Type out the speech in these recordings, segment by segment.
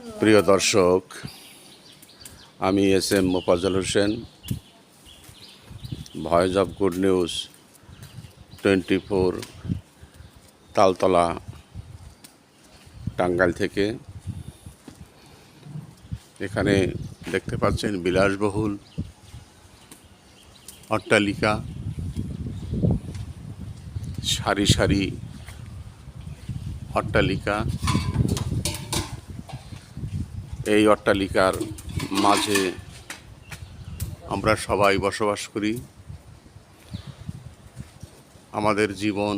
প্রিয় দর্শক, আমি S M Mofazzal Hossain, voice of good news twenty four Taltala, Tangail থেকে। এখানে দেখতে পাচ্ছেন বিলাসবহুল অট্টালিকা, সারি সারি অট্টালিকা। এই অট্টালিকার মাঝে আমরা সবাই বসবাস করি। আমাদের জীবন,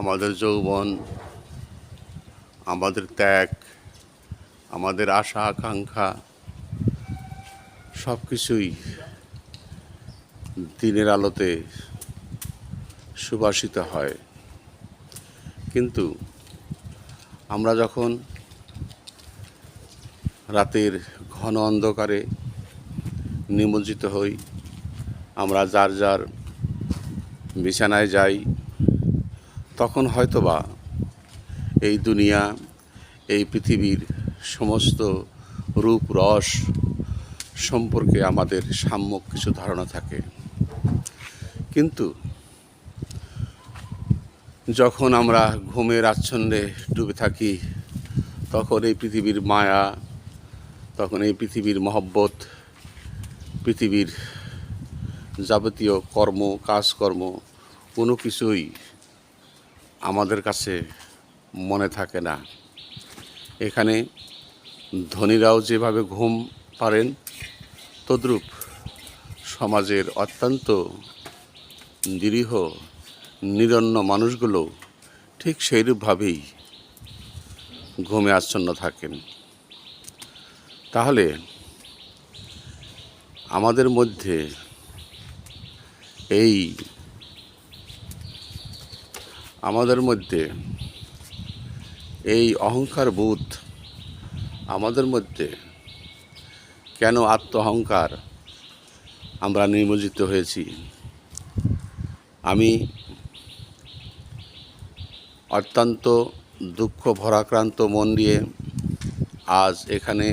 আমাদের যৌবন, আমাদের ত্যাগ, আমাদের আশা, আকাঙ্ক্ষা সব কিছুই দিনের আলোতে সুবাসিত হয়। কিন্তু আমরা যখন রাতের ঘন অন্ধকারে নিমজ্জিত হই। আমরা যার যার বিছানায় যাই, তখন হয়তোবা এই দুনিয়া, এই পৃথিবীর সমস্ত রূপ, রস সম্পর্কে আমাদের সাম্যক কিছু ধারণা থাকে। কিন্তু যখন আমরা ঘুমের আচ্ছন্নে ডুবে থাকি, তখন এই পৃথিবীর মায়া তখন এই পৃথিবীর মহব্বত, পৃথিবীর যাবতীয় কর্ম, কাজকর্ম, কোনো কিছুই আমাদের কাছে মনে থাকে না। এখানে ধনীরাও যেভাবে ঘুম পারেন তদ্রূপ সমাজের অত্যন্ত নিরীহ, নিরন্ন মানুষগুলো ঠিক সেইরূপভাবেই ঘুমে আচ্ছন্ন থাকেন। তাহলে আমাদের মধ্যে এই আমাদের মধ্যে এই অহংকার বোধ আমাদের মধ্যে কেন আত্ম অহংকার আমরা নিমজ্জিত হয়েছি? আমি অত্যন্ত দুঃখ, ভরাক্রান্ত মন দিয়ে আজ এখানে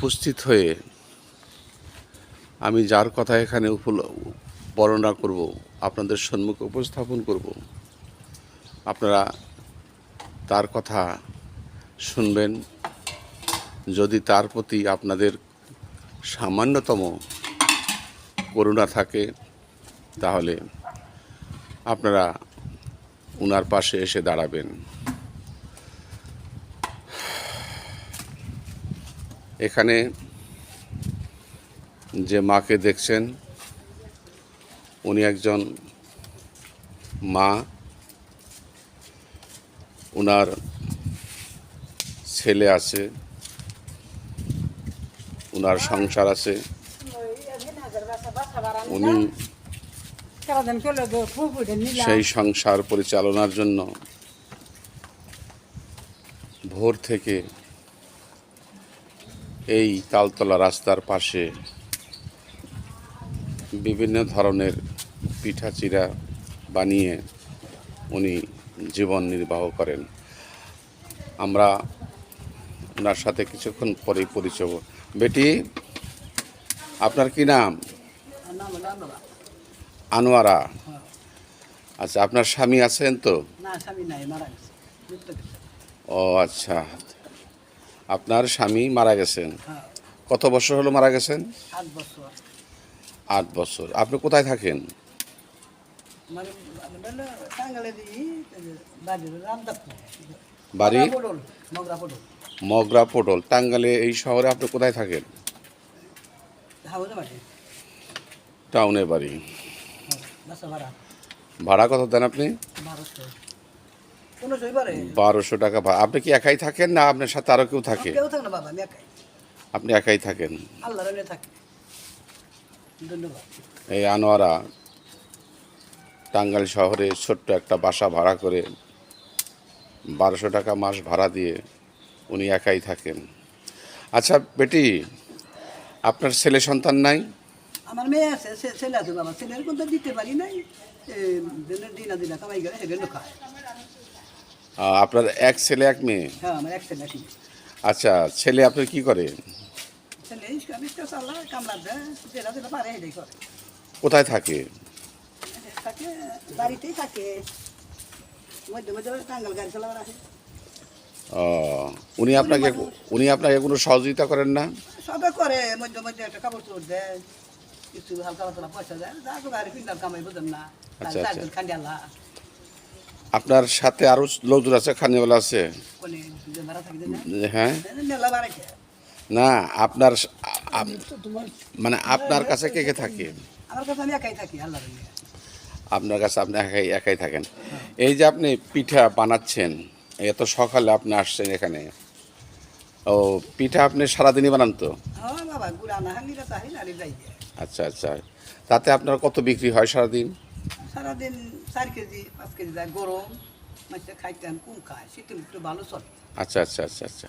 উপস্থিত হয়ে আমি যার কথা এখানে বর্ণনা করব, আপনাদের সম্মুখে উপস্থাপন করব, আপনারা তার কথা শুনবেন। যদি তার প্রতি আপনাদের সামান্যতম করুণা থাকে, তাহলে আপনারা উনার পাশে এসে দাঁড়াবেন। এখানে যে মাকে দেখছেন, উনি একজন মা। উনার ছেলে আছে, উনার সংসার আছে। উনি সেই সংসার পরিচালনার জন্য ভোর থেকে এই তালতলা রাস্তার পাশে বিভিন্ন ধরনের পিঠা চিরা বানিয়ে উনি জীবন নির্বাহ করেন। আমরা ওনার সাথে কিছুক্ষণ পরেই পরিচয় বেটি আপনার কি নাম? আনোয়ারা। আচ্ছা আপনার স্বামী আছেন তো? ও আচ্ছা। আপনার স্বামী মারা গেছেন। হ্যাঁ। কত বছর হলো মারা গেছেন? আট বছর। আপনি কোথায় থাকেন? মানে মানে বাড়ি মগরা পটল টাঙ্গালে এই শহরে আপনি কোথায় থাকেন? টাউনে বাড়ি। ভাড়া ভাড়া কত দেন আপনি? বারোশো টাকা আপনি কি একাই থাকেন না আপনার সাথে আরও কেউ থাকে? আপনি একাই থাকেন? এই আনোয়ারা টাঙ্গাইল শহরে ছোট্ট একটা বাসা ভাড়া করে বারোশো টাকা মাস ভাড়া দিয়ে উনি একাই থাকেন। আচ্ছা বেটি আপনার ছেলে সন্তান নাই? আমার মেয়ে আছে ছেলে আছে বাবা। ছেলের দিতে পারি নাই। দিনা দিনা কামাই করে খায়। আপনার এক ছেলে এক মেয়ে? হ্যাঁ আমার এক ছেলে আচ্ছা ছেলে আপনার কি করে? কোথায় থাকে? বাড়িতেই আহ, উনি আপনাকে উনি আপনাকে কোনো সহযোগিতা করেন না? সবে করে মধ্যে মধ্যে একটা কাপড় চোপড় দেয় কিছু হালকা পয়সা দেয় যা কামাই বুঝেন না। আচ্ছা, আচ্ছা। আপনার সাথে আরও লোকজন আছে খানিওয়ালা আছে। হ্যাঁ? না আপনার মানে আপনার কাছে কে কে থাকে? আপনার কাছে আপনি একাই একাই থাকেন। এই যে আপনি পিঠা বানাচ্ছেন এত সকালে আপনি আসছেন এখানে। ও পিঠা আপনি সারাদিনই বানান তো? আচ্ছা আচ্ছা। তাতে আপনার কত বিক্রি হয় সারাদিন? সারাদিন চার কেজি পাঁচ কেজি যায় গরম মাঝে খাইতেন কম খায় শীতল একটু ভালো চলে। আচ্ছা আচ্ছা আচ্ছা আচ্ছা।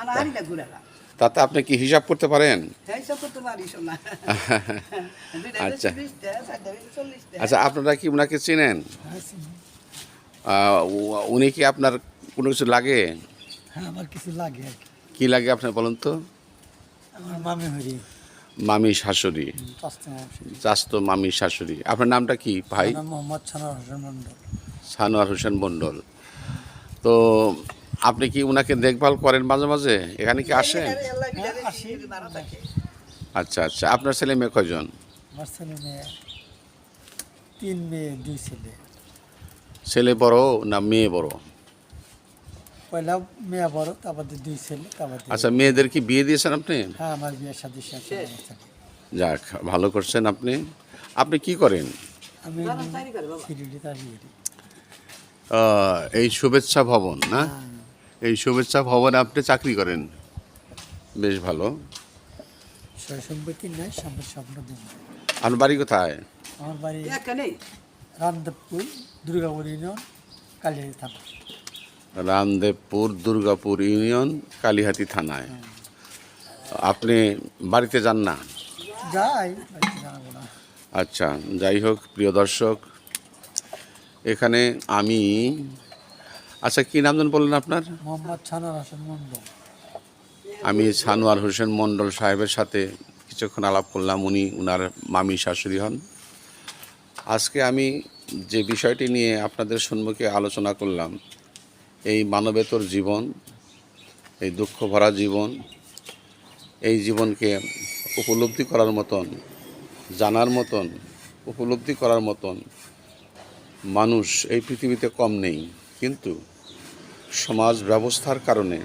আনা হারি না। গুড়ারা তাতে আপনি কি হিসাব করতে পারেন? হ্যাঁ আচ্ছা। আচ্ছা আপনারা কি ওনাকে চিনেন? উনি কি আপনার কোনো কিছু লাগে? হ্যাঁ আমার কিছু লাগে আর কি। কি লাগে আপনার বলুন তো? আমার মামি হরি। মামি শাশুড়ি। চাস্তো মামি শাশুড়ি। আপনার নামটা কি ভাই? মোহাম্মদ হোসেন সানোয়ার হোসেন মণ্ডল। তো আপনি কি ওনাকে দেখভাল করেন মাঝে মাঝে? এখানে কি আসেন? হ্যাঁ, আচ্ছা আচ্ছা। আপনার ছেলে মেয়ে কয়জন? তিন মেয়ে দুই ছেলে। ছেলে বড় না মেয়ে বড়? পয়লা মেয়ে বড় তারপর দুই ছেলে তারপর আচ্ছা মেয়েদের কি বিয়ে দিয়েছেন আপনি? হ্যাঁ আমার বিয়ের সাথে যাক ভালো করছেন আপনি। আপনি কি করেন? আমি এই শুভেচ্ছা ভবন না? এই শুভেচ্ছা ভবনে আপনি চাকরি করেন। বেশ ভালো। সয় সম্পত্তি নাই সামনে স্বপ্ন আপনার বাড়ি কোথায়? আমার বাড়ি রামদেবপুর দুর্গাপুর ইউনিয়ন কালিয়ারি থানা। রামদেবপুর দুর্গাপুর ইউনিয়ন কালীহাতি থানায়। আপনি বাড়িতে যান না? যাই আচ্ছা যাই হোক প্রিয় দর্শক এখানে আমি আচ্ছা কী নাম যেন বললেন আপনার? মোহাম্মদ ছানার হোসেন মন্ডল আমি সানোয়ার হোসেন মণ্ডল সাহেবের সাথে কিছুক্ষণ আলাপ করলাম উনি উনার মামি শাশুড়ি হন। আজকে আমি যে বিষয়টি নিয়ে আপনাদের সম্মুখে আলোচনা করলাম এই মানবেতর জীবন, এই দুঃখ ভরা জীবন, এই জীবনকে উপলব্ধি করার মতন, জানার মতন, উপলব্ধি করার মতন মানুষ এই পৃথিবীতে কম নেই। কিন্তু সমাজ ব্যবস্থার কারণে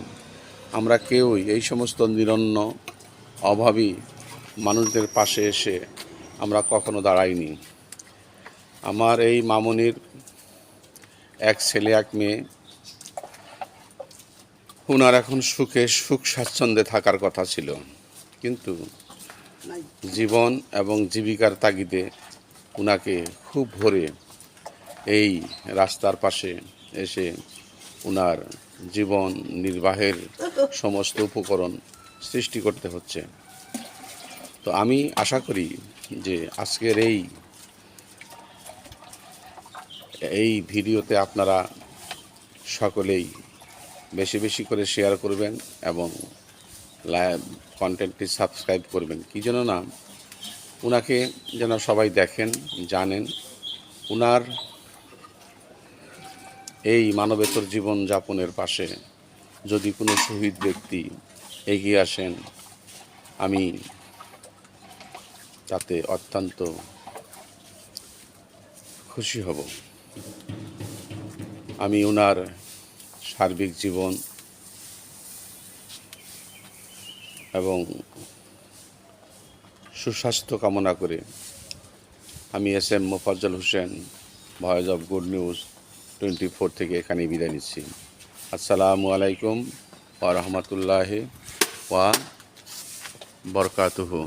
আমরা কেউই এই সমস্ত নিরন্ন, অভাবী মানুষদের পাশে এসে আমরা কখনো দাঁড়াইনি। আমার এই মামনির এক ছেলে, এক মেয়ে ওনার এখন সুখে সুখ স্বাচ্ছন্দ্যে থাকার কথা ছিল। কিন্তু জীবন এবং জীবিকার তাগিদে ওনাকে খুব ভোরে এই রাস্তার পাশে এসে ওনার জীবন নির্বাহের সমস্ত উপকরণ সৃষ্টি করতে হচ্ছে। তো আমি আশা করি যে আজকের এই এই ভিডিওতে আপনারা সকলেই বেশি বেশি করে শেয়ার করবেন এবং লাইভ কন্টেন্টটি সাবস্ক্রাইব করবেন। কি জন্য না উনাকে যেন সবাই দেখেন, জানেন। উনার এই মানবেতর জীবন যাপনের পাশে যদি কোনো শহীদ ব্যক্তি এগিয়ে আসেন, আমি তাতে অত্যন্ত খুশি হব। আমি ওনার সার্বিক জীবন এবং সুস্বাস্থ্য কামনা করে আমি S M Mofazzal Hossain, voice of good news twenty four থেকে এখানে বিদায় নিচ্ছি। আসসালামু আলাইকুম ওয়া রাহমাতুল্লাহি ওয়া বরকাতুহু।